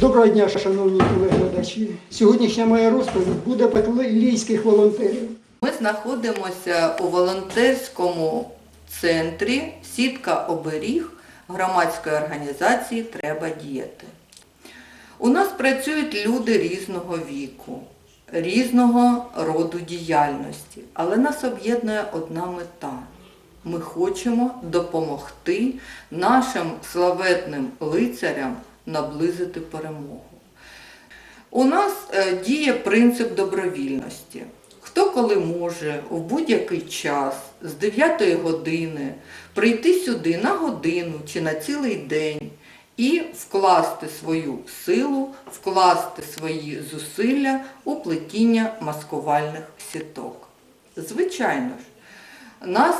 Доброго дня, шановні телеглядачі. Сьогоднішня моя розповідь буде про лійських волонтерів. Ми знаходимося у волонтерському центрі Сітка оберіг громадської організації Треба діяти. У нас працюють люди різного віку, різного роду діяльності, але нас об'єднує одна мета. Ми хочемо допомогти нашим славетним лицарям наблизити перемогу. У нас е, діє принцип добровільності. Хто коли може в будь-який час з 9 години прийти сюди на годину чи на цілий день і вкласти свою силу, вкласти свої зусилля у плетіння маскувальних сіток. Звичайно ж, нас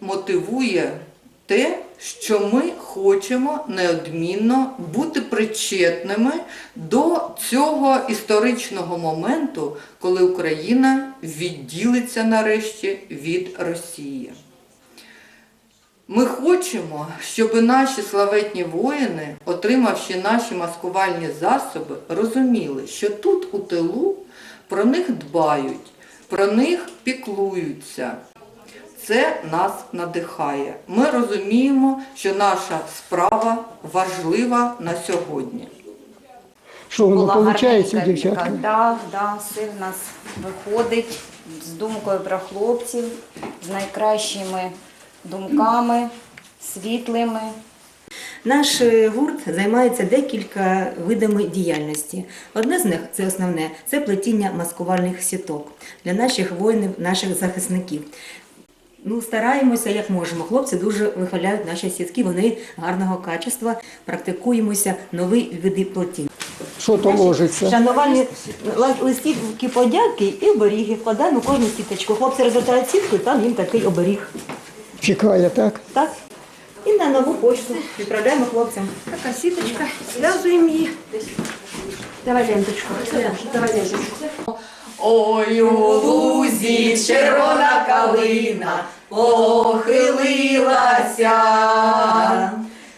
мотивує те, що ми хочемо неодмінно бути причетними до цього історичного моменту, коли Україна відділиться нарешті від Росії. Ми хочемо, щоб наші славетні воїни, отримавши наші маскувальні засоби, розуміли, що тут у тилу про них дбають, про них піклуються. Це нас надихає. Ми розуміємо, що наша справа важлива на сьогодні. Що воно виходить дівчатка? віка. Да, да, все в нас виходить з думкою про хлопців, з найкращими думками, світлими. Наш е, гурт займається декілька видами діяльності. Одне з них це основне це плетіння маскувальних сіток для наших воїнів, наших захисників. Ну, стараємося як можемо. Хлопці дуже вихваляють наші сітки, вони гарного качества. Практикуємося нові види плетінь. Що то ложиться? Шанувальні листівки подяки і оберіги вкладаємо у кожну сіточку. Хлопці розвертають сітку, і там їм такий оберіг. Чекає, так? Так? І на нову почту відправляємо хлопцям. Така сіточка, зв'язуємо її. Давай ленточку. Давай ленточку. Ой, у лузі червона калина похилилася.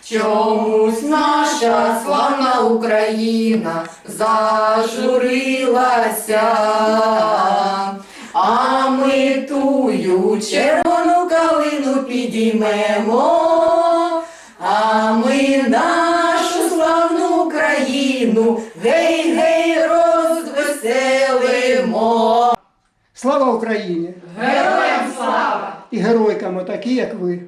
Чомусь наша славна Україна зажурилася, а ми тую червону калину підіймемо, а ми нашу славну Україну гей-гей розвеселимо. Слава Україні! Героям слава! І геройкам, такі, як ви.